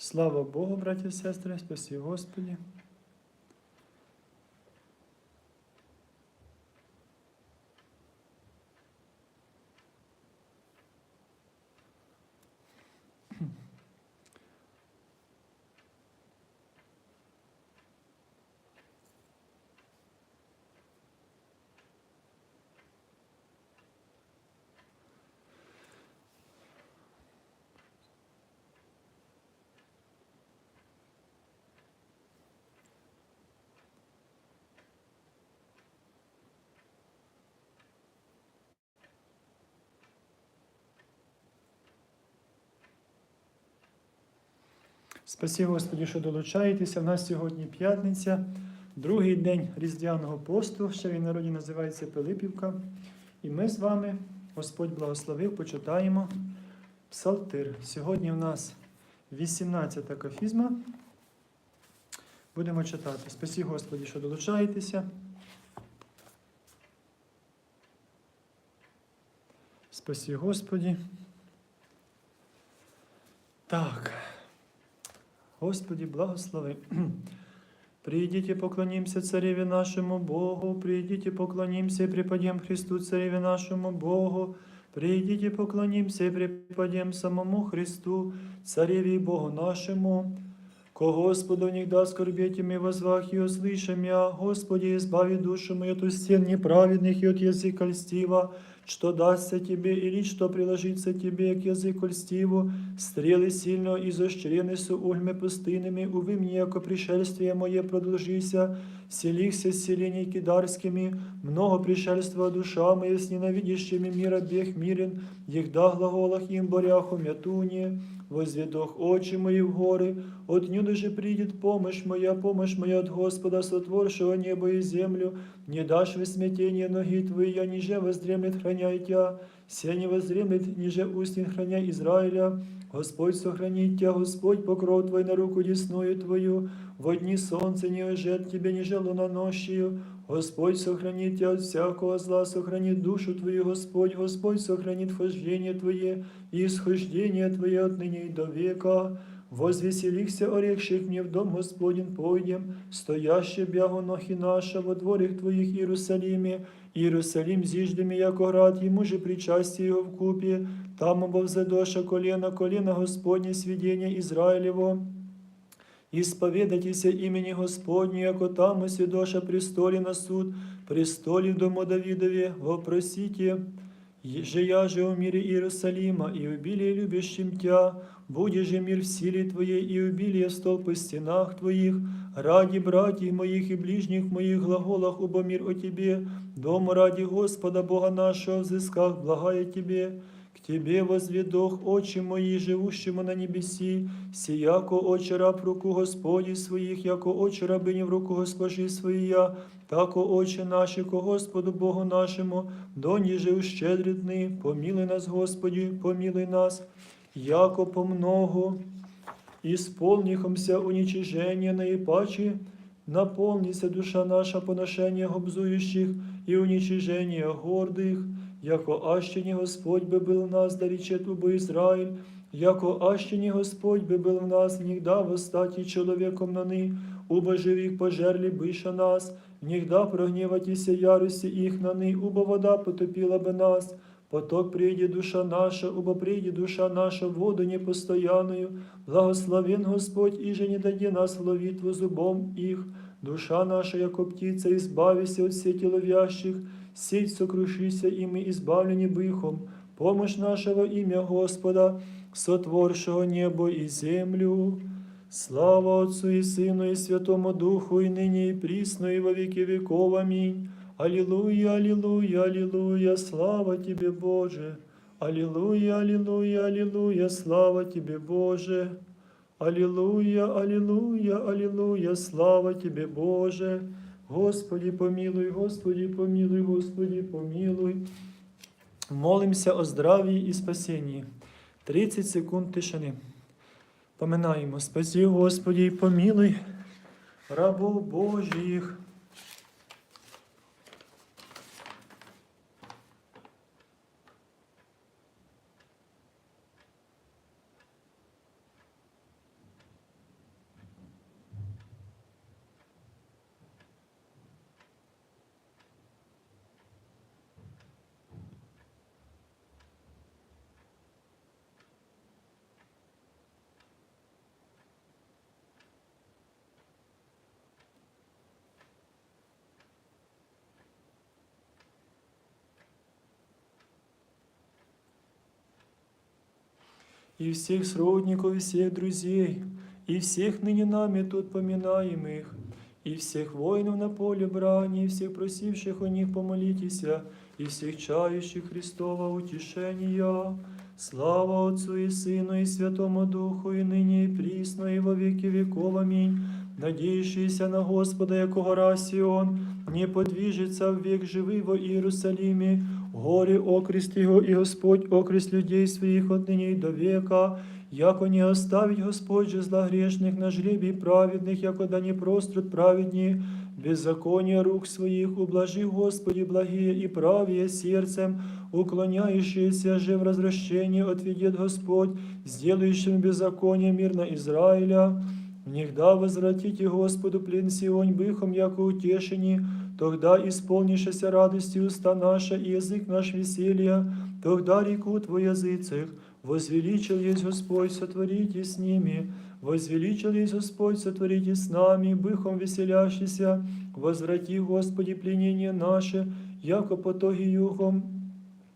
Слава Богу, браті і сестри, спасі Господі. Спасі Господі, що долучаєтеся. В нас сьогодні п'ятниця, другий день Різдвяного посту, ще він народі називається Пилипівка. І ми з вами, Господь благословив, почитаємо Псалтир. Сьогодні в нас 18-та кафізма. Будемо читати. Спасі Господі, що долучаєтеся. Спасі Господі. Так. Господи, благослови. Придите, поклонимся Цареве нашему Богу, придите, поклонимся и преподем Христу Цареве нашему Богу, придите, поклонимся и преподем самому Христу, Цареве и Богу нашему. Ко Господу внегда скорбеть и возвах и услышим я, Господи, избави душу мою от стен неправедных и от языка льстива, что дастся тебе или что приложится тебе к языку льстиву, стрелы сильно изощрены с ульми пустынными, увы мне, яко пришельствие мое продолжися, селихся с селений кидарскими, много пришельства душа моя с ненавидящими мира бег мирен, егда глаголах им боряху мятуне, возведох очи мои в горы, от нюда же придет помощь моя, помощь моя от Господа, сотворшего небо и землю, не дашь вы смятение ноги твои, я ниже воздремлет храняй тя, се не воздремлет, ниже устин храня Израиля, Господь сохранит тебя, Господь покров твой на руку десную твою, во дни солнца не ожет тебе, ниже лунонощию, Господь сохранит тебя от всякого зла, сохранит душу твою, Господь, Господь сохранит вхождение твое и исхождение твое отныне и до века. Возвеселихся, орехших мне в дом Господень пойдем, стояще бягу нохи наша во дворях Твоих Иерусалиме, Иерусалим зиждеми, яко град, йому же причастие його вкупі, там обовзадоша колена, колена Господнє свідення Ізраїлево. Ісповедайтеся імені Господню, яко там осідоша престолі на суд, престолів дому Давидові, вопросите, же я же в мире Иерусалима, и убилие любящим Тя, буде же мир в силе Твоей, и убилие стол по стенах Твоих, ради братьев моих и ближних моих глаголах убо мир о Тебе, дому ради Господа Бога нашего, взысках благая Тебе, к Тебе возведох очи мои, живущему на небеси, сияко очи раб руку Господи своих, яко очи рабыни в руку госпожи своя, тако очи наші ко Господу Богу нашому, доніже ущедритни, помилуй нас, Господи, помилуй нас, яко помногу, исполнихомся уничижения наипаче, наполнится душа наша поношения гобзующих и уничижения гордых, яко аще не Господь бы был в нас, да речет убо Израиль, яко аще не Господь бы был в нас, нигда восстати человеком наны, убо живих пожерли быша нас, нигда прогневатися ярости их наны, убо вода потопила бы нас, Поток прийде душа наша, убо прийде душа наша в воду непостоянную, благословен Господь, и же не даде нас ловить зубом их, душа наша, яко птица, избавися от сети ловящих, сеть сокрушися, и мы избавлені бихом, помощь нашего имя Господа, сотворшего небо и землю. Слава Отцу и Сыну и Святому Духу, и ныне и присно, и во веки веков. Аминь. Аллилуйя, аллилуйя, аллилуйя, слава Тебе, Боже. Аллилуйя, аллилуйя, аллилуйя, слава Тебе, Боже. Аллилуйя, аллилуйя, аллилуйя, слава Тебе, Боже. Господи, помилуй, Господи, помилуй, Господи, помилуй. Молимося о здраві і спасінні. 30 секунд тишини. Поминаємо, спаси, Господі, помилуй рабов Божих. и всех сродников, и всех друзей, и всех ныне нами тут поминаемых, и всех воинов на поле брани, и всех просивших о них помолитеся, и всех чающих Христова утешения. Слава Отцу и Сыну и Святому Духу, и ныне и присно, и во веки веков. Аминь. Надеющийся на Господа, якого раси Он, не подвижется в век живый во Иерусалиме, горе окрест Его, и Господь окрест людей своих отныне и до века, яко не оставить Господь же зла грешных на жребий праведных, яко да не прострут праведни, беззакония рук своих, ублажи, Господи, благие и правие сердцем, уклоняющиеся же в развращение отведет Господь, сделающим беззаконие мир на Израиля. Нігда возвратите Господу плен Сионь быхом, яко утешені, тогда исполнишься радости уста наша и язык наш веселья, тогда реку Твой языцах, возвеличил есть Господь, сотворите с ними, возвеличил есть Господь, сотворите с нами, быхом веселящийся, возврати, Господи, пленение наше, яко потоги югом,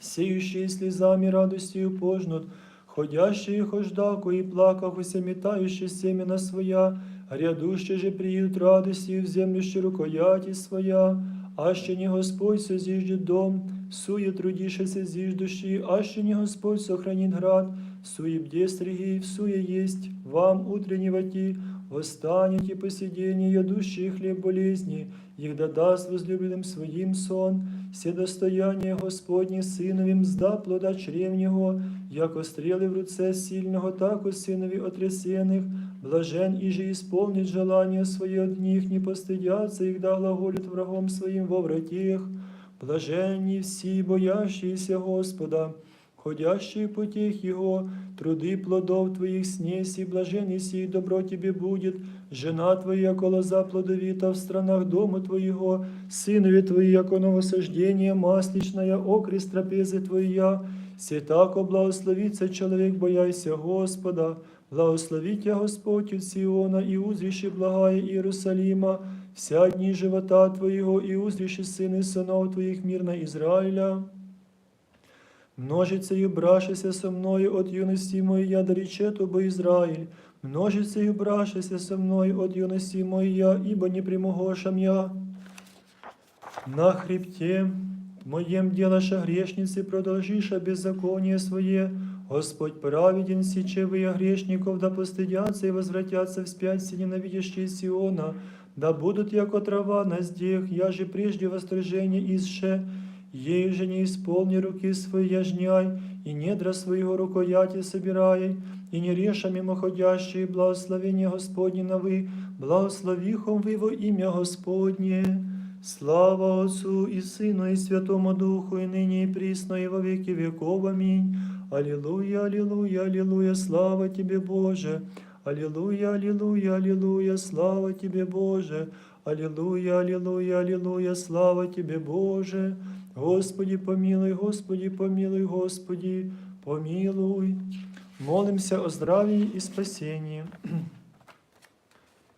сеющие слезами радостью пожнут, ходящие хождаку и плакавшие, метающие семена своя, грядущие же приют радості в землю щирокояті своя, а ще не Господь созіжде дом, суе трудишися а ще не Господь сохранит град, сує бде стриги, всуе есть вам утреннего ти, восстанете посидение, ядущие хлеб болезни, их да даст возлюбленным своим сон, все достояние Господне синовим зда плода чревнього, яко стріли в руце сильного, так у синові отрясених, блажен и же исполнит желание от них, не постыдятся их, да глаголют врагом своим во вратех. Блаженні всі, боящиеся Господа, ходящие по тех Его, труды плодов Твоих снеси, блаженный сей добро Тебе будет, жена Твоя, яко лоза плодовита в странах дому Твоего, сынове Твои, яко новосождение масличная, окрест трапезы Твоя, все тако благословится человек, бояйся Господа, благослови Тя Господь от Сиона и узриши благая Иерусалима, вся дни живота Твоего и узриши сыны сынов Твоих мирно Израиля. Множицею брашися со мною от юности моей я дорече тобо Израиль, множицею брашися со мною от юности моей я, ибо не примогошам я. На хребте моем делаша грешницы, продолжиша беззаконие свое, Господь праведен, сечевые грешников, да постыдятся и возвратятся вспять все ненавидящие Сиона, да будут яко трава на здех, я же прежде восторжение исше, ей же не исполни руки свои яжняй, и недра своего рукояти собирай, и не реша мимоходящие благословение Господне на вы, благословихом вы во имя Господне. Слава Отцу и Сыну и Святому Духу, и ныне и присно, и во веки веков. Аминь. Аллилуйя, аллилуйя, аллилуйя, слава Тебе, Боже. Аллилуйя, аллилуйя, аллилуйя, слава Тебе, Боже. Аллилуйя, аллилуйя, аллилуйя, слава Тебе, Боже. Господи, помилуй, Господи, помилуй, Господи, помилуй. Молимся о здравии и спасении.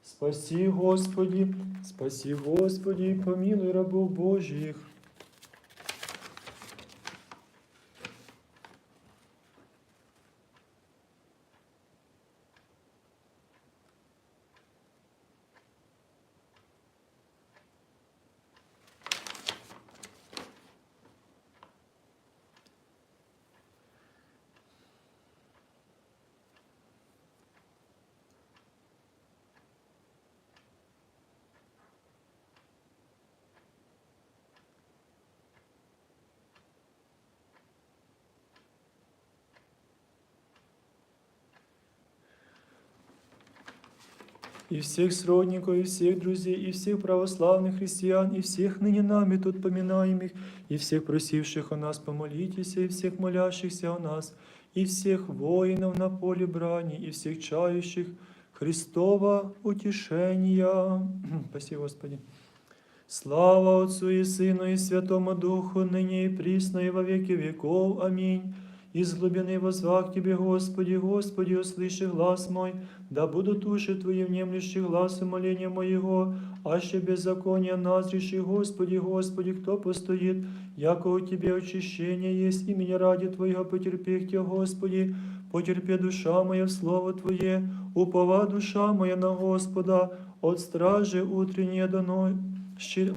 Спаси, Господи, спаси, Господи, помилуй рабов Божьих. и всех сродников, и всех друзей, и всех православных христиан, и всех ныне нами тут поминаемых, и всех просивших о нас помолитесь, и всех молящихся о нас, и всех воинов на поле брани, и всех чающих Христова утешения. Спасибо, Господи. Слава Отцу и Сыну и Святому Духу, ныне и присно и во веки веков. Аминь. Из глубины возвах Тебе, Господи, Господи, услыши глаз мой, да будут уши Твои внемлющие глазу моления моего, аще беззакония назриши, Господи, Господи, кто постоит, яко у Тебе очищение есть, и меня ради Твоего потерпех Тебя, Господи, Потерпи душа моя в слово Твое, упова душа моя на Господа, от стражи утреннее до но...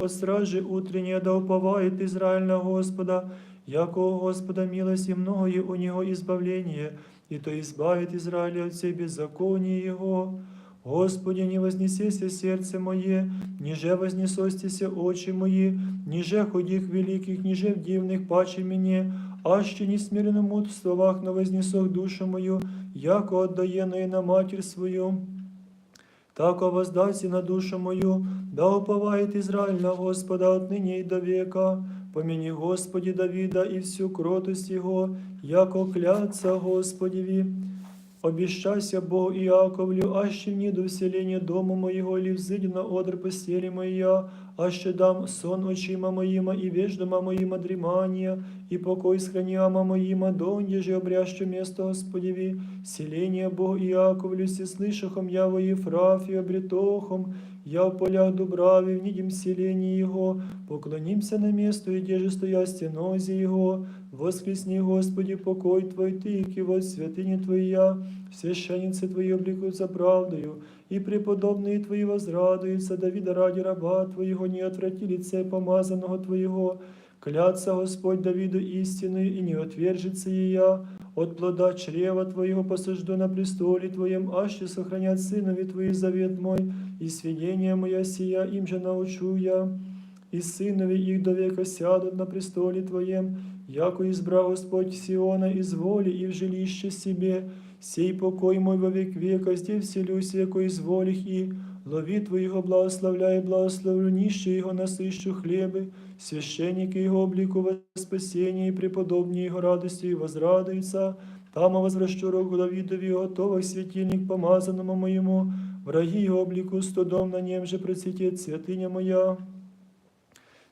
от стражи утреннее да уповает Израиль на Господа, яко Господа милость и многое у Него избавление, и то избавит Израиля от всей беззакония Его. Господи, не вознесеся сердце мое, ниже вознесостися очи мои, ниже ходих великих, ниже в дивных паче мне, аще несмиренному в словах, но вознесох душу мою, яко отдаенное на матерь свою. Тако воздайся на душу мою, да уповает Израиль на Господа отныне и до века. Помяни Господи Давида и всю кротость Его, яко клятся Господеви. Обещайся Богу Иаковлю, аще вниду вселение дому моего, или взыди на одр постели моя, аще дам сон очима моима и веждома моима дремания, и покой схраняма моима, донде же обрящу место Господеви, селение Богу си слышахом я во Ефрафе, обретохом, я в полях Дубраве, в нидим селении Его, поклонимся на место, и где же стоя стенозе Его, воскресни, Господи, покой Твой, Ты, и вот святыни Твоя, священницы Твои облекутся правдою, и преподобные Твои возрадуются, Давида ради раба Твоего, не отврати лице помазанного Твоего, клятся Господь Давиду истинную, и не отвержется и я, от плода чрева Твоего посажду на престоле Твоем, аще сохранят сынови Твои завет мой, и сведения моя сия, им же научу я, и сынови их до века сядут на престоле Твоем, яко избрал Господь Сиона из воли и в жилище себе, сей покой мой во век века, здесь вселюсь, яко из воли и лови Твоего благословляй, благословлю нище Его насыщу хлебы, священники Его облику во спасение, и преподобнее Его радости и возрадуются, там возвращу руку Давидові, готових светильник помазанному моєму, враги Його обліку стодом на нем же процветет святыня моя.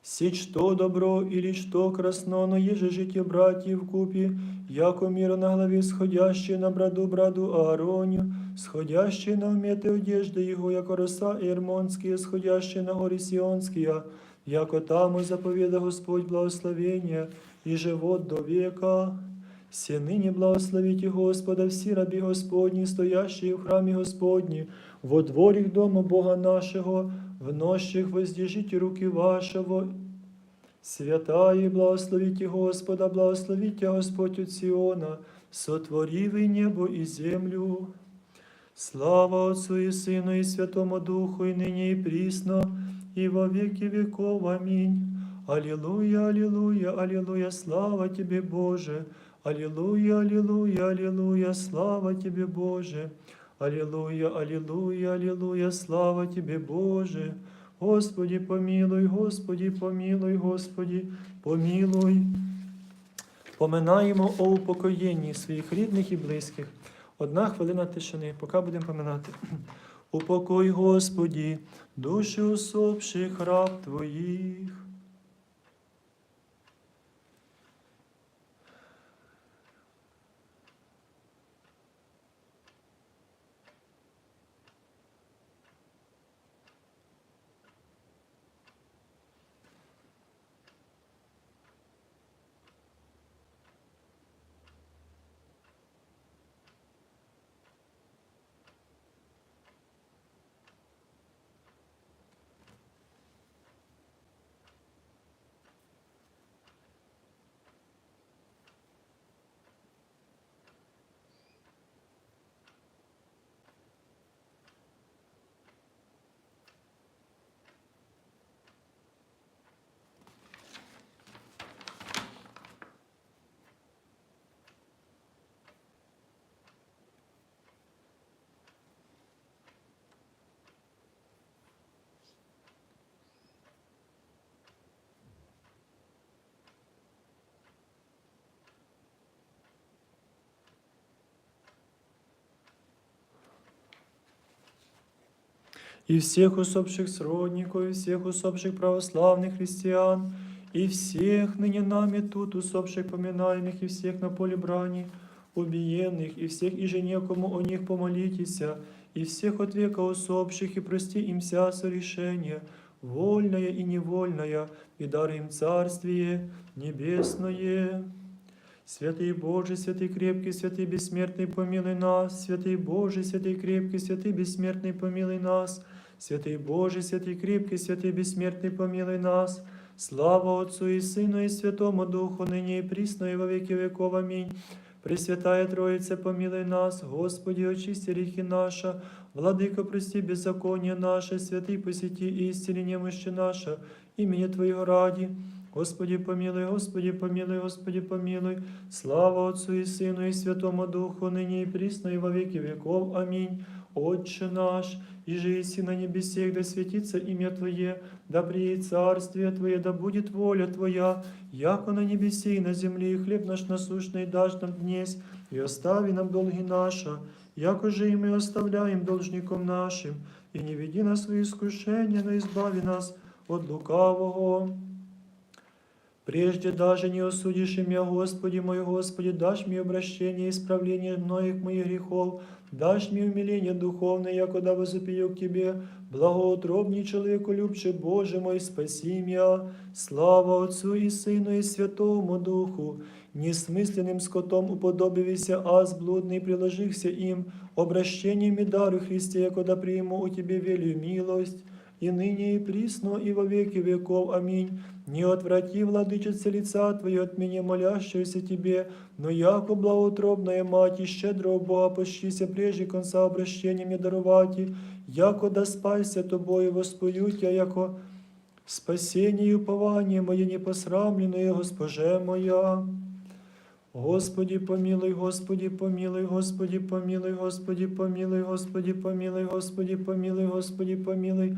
Сеть что добро или что красно, но еже житие братьев купи, яко мира на голове сходящие на браду браду Аароню, сходящие на уметы одежды его, яко роса Ермонские, сходящие на горы Сионские, яко там и заповеда Господь благословения и живот до века. Все ныне благословите Господа, все раби Господні, стоящие в храмі Господні, во дворях дома Бога нашего, в нощах воздержите руки вашего. Святая, благословите Господа, благословите Господь от Сиона, сотворив и небо и землю. Слава Отцу и Сыну и Святому Духу, и ныне и присно, и во веки веков. Аминь. Аллилуйя, аллилуйя, аллилуйя, слава Тебе, Боже. Аллилуйя, аллилуйя, аллилуйя, слава Тебе, Боже. Аллилуйя, аллилуйя, аллилуйя, слава Тебе, Боже. Господи, помилуй, Господи, помилуй, Господи, помилуй. Поминаємо о упокоєнні своїх рідних і близьких. Одна хвилина тишини, поки будемо пам'ятати. Упокой, Господі, душі усопших раб Твоїх. и всех усопших сродников, и всех усопших православных христиан, и всех ныне нами тут усопших поминаемых, и всех на поле брани, убиенных, и всех и же некому о них помолитеся, и всех от века усопших, и прости им вся сорешение, вольное и невольное, и дай им царствие небесное. Святий Боже, святий крепкий, святий безсмертний, помилуй нас, святий Боже, святий крепкий, святий безсмертний, помилуй нас, святий Боже, святий крепкий, святий безсмертний, помилуй нас. Слава Отцу і Сину, і Святому Духу, нині і прісно, і во віки віков. Амінь. Пресвятая Троїця, помилуй нас, Господи, очисти ріхи наша, владико, прості беззаконня наше, святий посіті істині немощі наша, імені Твоєго раді. Господи, помилуй, Господи, помилуй, Господи, помилуй. Слава Отцу и Сыну и Святому Духу, ныне и присно и во веки веков. Аминь. Отче наш, и же еси на небесех, да светится имя Твое, да приедет царствие Твое, да будет воля Твоя, яко на небесе и на земле, и хлеб наш насущный дашь нам днесь, и остави нам долги наши, яко же и мы оставляем должником нашим, и не веди нас в искушение, но избави нас от лукавого. Прежде даже не осудишь меня, Господи мой Господи, дашь мне обращение и исправление многих моих грехов, дашь мне умиление духовное, якода возопию к Тебе, благоутробний человеку любче, Боже мой, спаси меня, слава Отцу и Сыну и Святому Духу, несмысленным скотом уподобився, аз блудный приложихся им, обращением и дару Христе, якода приму у Тебе велию милость, и ныне и присно, и во веки веков. Аминь. Не отврати, владычица лица Твое от меня, молящегося Тебе, но яко благоутробная мать, и щедро Бога пощися прежде конца обращения мне даровати, яко да спася Тобою воспою Тя, яко спасение и упование мое непосрамленное, Госпоже моя. Господи, помилуй, Господи, помилуй, Господи, помилуй, Господи, помилуй, Господи, помилуй, Господи, помилуй, Господи, помилуй,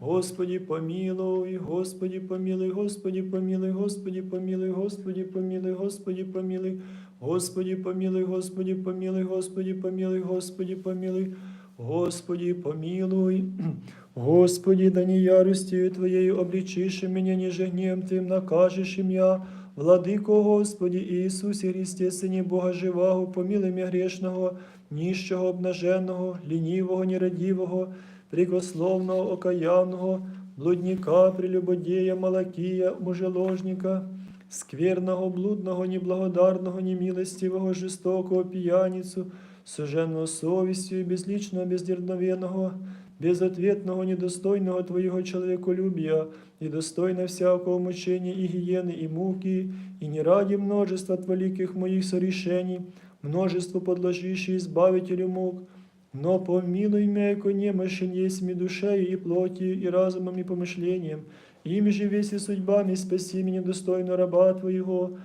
Господи, помилуй, Господи, помилуй, Господи, помилуй, Господи, помилуй, Господи, помилуй, Господи, помилуй. Господи, помилуй, Господи, помилуй, Господи, помилуй, Господи, помилуй. Господи, помилуй. Господи, да не яростью Твоею обличишь меня, ниже гнем Твоим накажешь меня. Владико Господи Ісусі Христе, Сині Бога живого, помилуй меня грешного, ніщого, обнаженого, лінівого, нерадівого, прикословного, окаянного, блудника, прелюбодея, малакія, мужеложника, скверного, блудного, неблагодарного, немилостивого, жестокого, пьяницу, суженного совістю і безлічного, бездерновенного, безответного, недостойного Твоего человеколюбия, и достойно всякого мучения и гиены и муки, и не ради множества великих моих сорешений, множество подложивших избавителю мук, но помилуй меня, яко немощен есть ми душею и плотью, и разумом, и помышлением, им же весь и судьбами спаси меня достойно раба Твоего,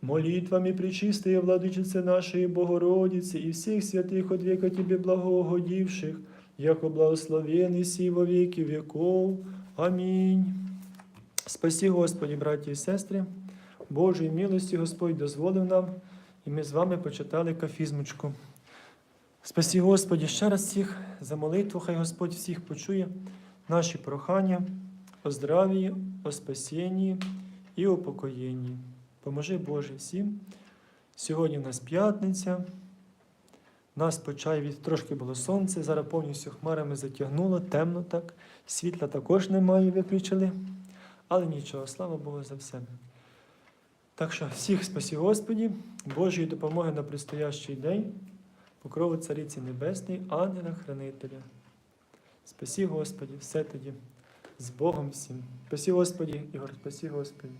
молитвами пречистые владычицы нашей Богородицы и всех святых от века Тебе благоугодивших, яко благословенный си во веки веков. Амінь. Спасі, Господі, браті і сестри, Божої милості Господь дозволив нам, і ми з вами почитали кафізмочку. Спасі, Господі, ще раз всіх за молитву, хай Господь всіх почує наші прохання о здравії, о спасінні і о покоєнні. Поможи Боже всім. Сьогодні в нас п'ятниця. Нас по чайві трошки було сонце, зараз повністю хмарами затягнуло, темно так. Світла також немає, виключили. Але нічого, слава Богу за все. Так що всіх спасі Господі, Божої допомоги на предстоящий день, покрови Цариці Небесної, ангела-хранителя. Спасі Господі, все тоді, з Богом всім. Спасі Господі, Ігор, спасі Господі.